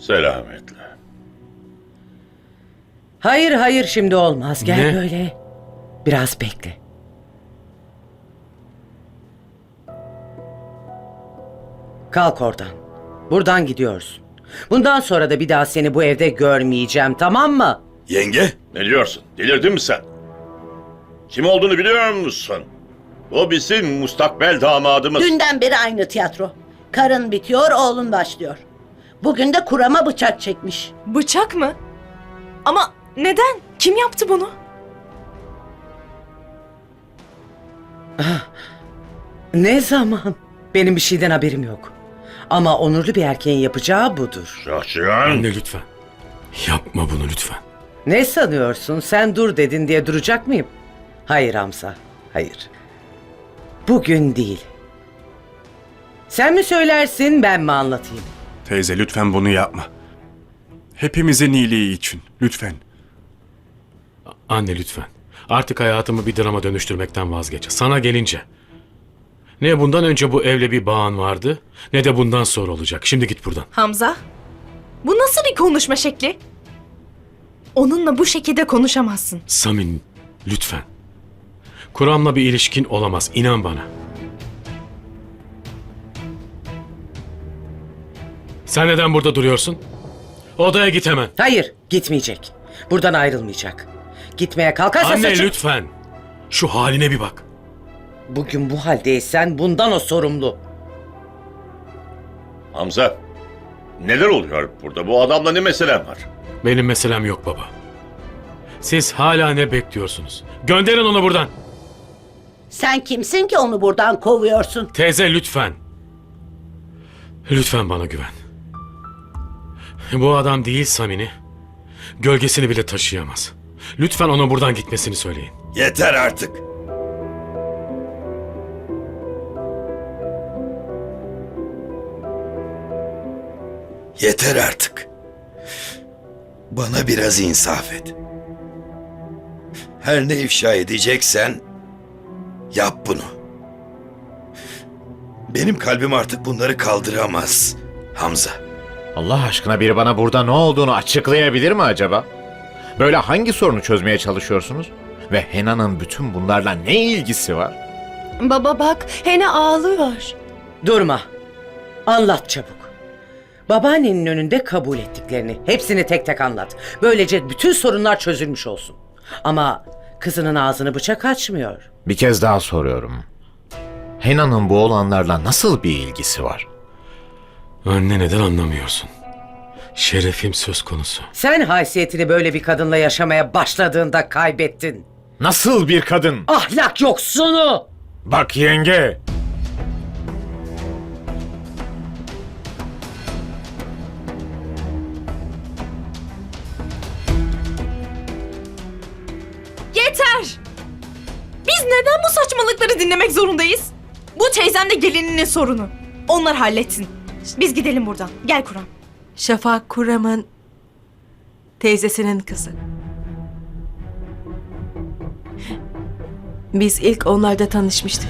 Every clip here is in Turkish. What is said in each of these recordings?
Selametle. Hayır hayır şimdi olmaz. Gel Ne? böyle. Biraz bekle. Kalk oradan. Buradan gidiyorsun. Bundan sonra da bir daha seni bu evde görmeyeceğim tamam mı? Yenge, Ne diyorsun? Delirdin mi sen? Kim olduğunu biliyor musun? O bizim mustakbel damadımız. Dünden beri aynı tiyatro. Karın bitiyor, oğlun başlıyor. Bugün de kurama bıçak çekmiş. Bıçak mı? Ama neden? Kim yaptı bunu? Ne zaman? Benim bir şeyden haberim yok. Ama onurlu bir erkeğin yapacağı budur. Şahşiyan. Anne lütfen. Yapma bunu lütfen. Ne sanıyorsun? Sen dur dedin diye duracak mıyım? Hayır Hamza, hayır. Bugün değil. Sen mi söylersin, ben mi anlatayım? Teyze lütfen bunu yapma. Hepimizin iyiliği için. Lütfen. Anne lütfen. Artık hayatımı bir drama dönüştürmekten vazgeç. Sana gelince. Ne bundan önce bu evle bir bağın vardı ne de bundan sonra olacak. Şimdi git buradan. Hamza? Bu nasıl bir konuşma şekli? Onunla bu şekilde konuşamazsın. Samin lütfen. Kur'an'la bir ilişkin olamaz. inan bana. Sen neden burada duruyorsun? Odaya git hemen. Hayır, gitmeyecek. Buradan ayrılmayacak. Gitmeye kalkarsa Anne saçım- lütfen. Şu haline bir bak. Bugün bu haldeysen bundan o sorumlu. Hamza. Neler oluyor burada? Bu adamla ne meselen var? Benim meselem yok baba. Siz hala ne bekliyorsunuz? Gönderin onu buradan. Sen kimsin ki onu buradan kovuyorsun? Teyze lütfen. Lütfen bana güven. Bu adam değil Samini. Gölgesini bile taşıyamaz. Lütfen ona buradan gitmesini söyleyin. yeter artık. Yeter artık. Bana biraz insaf et. Her ne ifşa edeceksen yap bunu. Benim kalbim artık bunları kaldıramaz. Hamza. Allah aşkına biri bana burada ne olduğunu açıklayabilir mi acaba? Böyle hangi sorunu çözmeye çalışıyorsunuz? Ve Hena'nın bütün bunlarla ne ilgisi var? Baba bak, Hene ağlıyor. Durma. Anlat çabuk. Babaannenin önünde kabul ettiklerini. Hepsini tek tek anlat. Böylece bütün sorunlar çözülmüş olsun. Ama kızının ağzını bıçak açmıyor. Bir kez daha soruyorum. Hena'nın bu olanlarla nasıl bir ilgisi var? Anne neden anlamıyorsun? Şerefim söz konusu. Sen haysiyetini böyle bir kadınla yaşamaya başladığında kaybettin. Nasıl bir kadın? Ahlak yoksunu! Bak yenge. Yeter! Biz neden bu saçmalıkları dinlemek zorundayız? Bu teyzemle gelininin sorunu. Onlar halletsin. Biz gidelim buradan. Gel Kur'an. Şafak Kuram'ın teyzesinin kızı. Biz ilk onlarda tanışmıştık.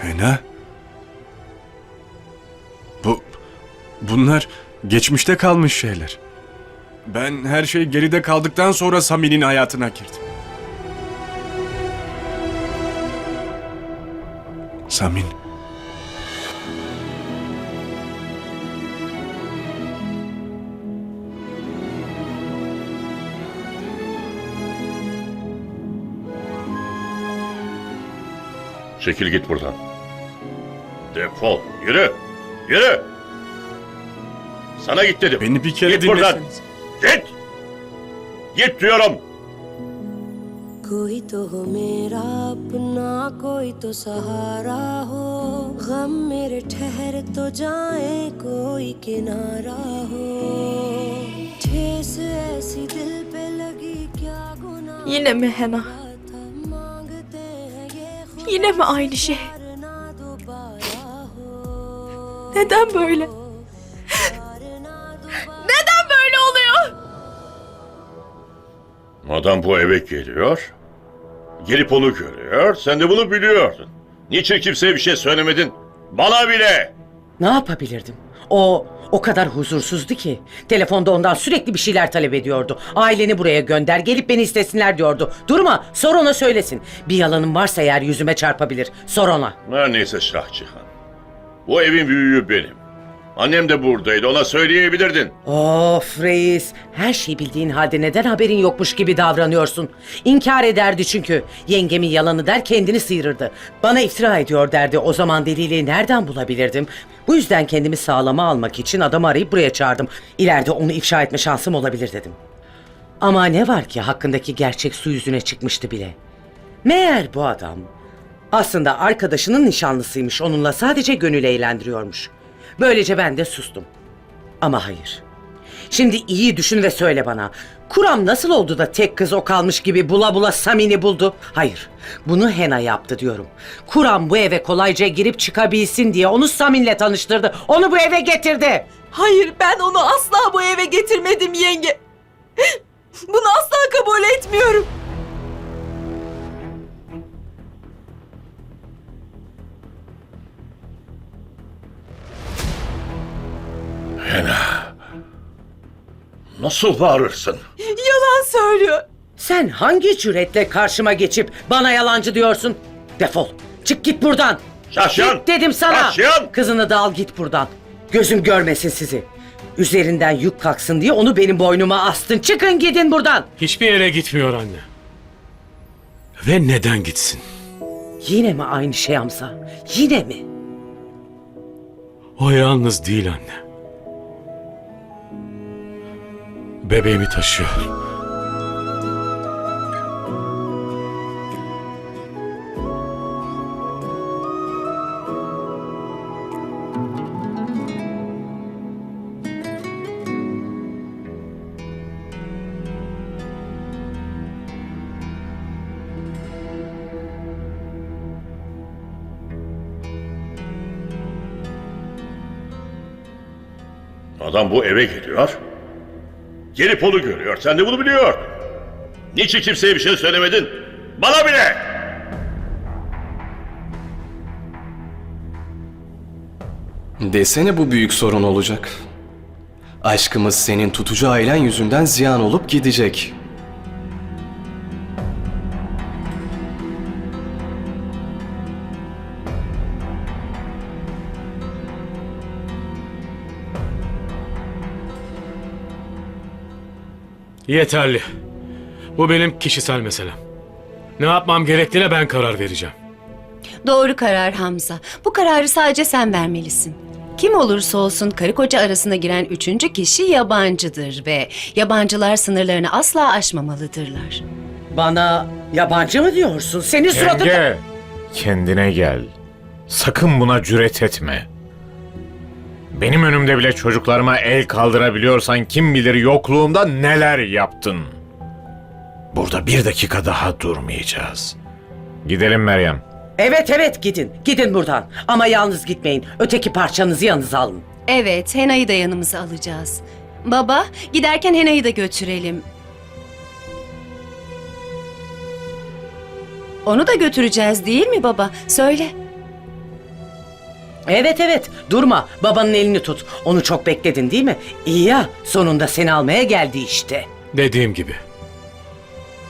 Hena? Bunlar geçmişte kalmış şeyler. Ben her şey geride kaldıktan sonra Sami'nin hayatına girdim. Samin. Çekil git buradan. Defol. Yürü. Yürü. Sana git dedim. Beni bir kere Git buradan. dinleseniz. Git. Git diyorum. कोई तो हो मेरा अपना कोई तो सहारा हो गम मेरे ठहर तो जाए कोई किनारा हो ठेस ऐसी दिल पे लगी क्या गुनाह Yine mi Hena? था मांगते हैं ये Yine mi aynı şey? खुद ना दोबारा हो Neden böyle? Adam bu eve geliyor. Gelip onu görüyor. Sen de bunu biliyordun. Niçin kimseye bir şey söylemedin? Bana bile. Ne yapabilirdim? O o kadar huzursuzdu ki. Telefonda ondan sürekli bir şeyler talep ediyordu. Aileni buraya gönder, gelip beni istesinler diyordu. Durma, sor ona söylesin. Bir yalanın varsa eğer yüzüme çarpabilir. Sor ona. Her neyse Şahcihan. Bu evin büyüğü benim. Annem de buradaydı. Ona söyleyebilirdin. Of reis, her şeyi bildiğin halde neden haberin yokmuş gibi davranıyorsun? İnkar ederdi çünkü. Yengemin yalanı der kendini sıyırırdı. Bana iftira ediyor derdi. O zaman delili nereden bulabilirdim? Bu yüzden kendimi sağlama almak için adamı arayıp buraya çağırdım. İleride onu ifşa etme şansım olabilir dedim. Ama ne var ki hakkındaki gerçek su yüzüne çıkmıştı bile. Meğer bu adam aslında arkadaşının nişanlısıymış. Onunla sadece gönül eğlendiriyormuş. Böylece ben de sustum. Ama hayır. Şimdi iyi düşün ve söyle bana. Kuram nasıl oldu da tek kız o kalmış gibi bula bula Samin'i buldu? Hayır. Bunu Hena yaptı diyorum. Kuram bu eve kolayca girip çıkabilsin diye onu Samin'le tanıştırdı. Onu bu eve getirdi. Hayır ben onu asla bu eve getirmedim yenge. Bunu asla kabul etmiyorum. Nasıl bağırırsın? Yalan söylüyor. Sen hangi cüretle karşıma geçip bana yalancı diyorsun? Defol. Çık git buradan. Şahşan! Git dedim sana. Şahşan! Kızını da al git buradan. Gözüm görmesin sizi. Üzerinden yük kalksın diye onu benim boynuma astın. Çıkın gidin buradan. Hiçbir yere gitmiyor anne. Ve neden gitsin? Yine mi aynı şey Hamza? Yine mi? O yalnız değil anne. Bebeğimi taşıyor. Adam bu eve geliyor. Gelip onu görüyor. Sen de bunu biliyor. Niçin kimseye bir şey söylemedin? Bana bile. Desene bu büyük sorun olacak. Aşkımız senin tutucu ailen yüzünden ziyan olup gidecek. Yeterli. Bu benim kişisel meselem. Ne yapmam gerektiğine ben karar vereceğim. Doğru karar Hamza. Bu kararı sadece sen vermelisin. Kim olursa olsun karı koca arasına giren üçüncü kişi yabancıdır ve yabancılar sınırlarını asla aşmamalıdırlar. Bana yabancı mı diyorsun? Senin suratın... Yenge, kendine gel. Sakın buna cüret etme. Benim önümde bile çocuklarıma el kaldırabiliyorsan kim bilir yokluğumda neler yaptın. Burada bir dakika daha durmayacağız. Gidelim Meryem. Evet evet gidin. Gidin buradan. Ama yalnız gitmeyin. Öteki parçanızı yanınıza alın. Evet, Hena'yı da yanımıza alacağız. Baba, giderken Hena'yı da götürelim. Onu da götüreceğiz değil mi baba? Söyle. Evet evet durma babanın elini tut. Onu çok bekledin değil mi? İyi ya sonunda seni almaya geldi işte. Dediğim gibi.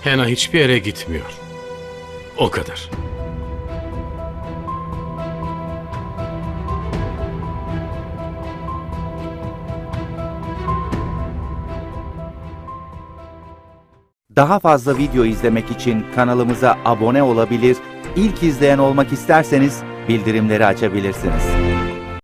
Hena hiçbir yere gitmiyor. O kadar. Daha fazla video izlemek için kanalımıza abone olabilir, ilk izleyen olmak isterseniz bildirimleri açabilirsiniz.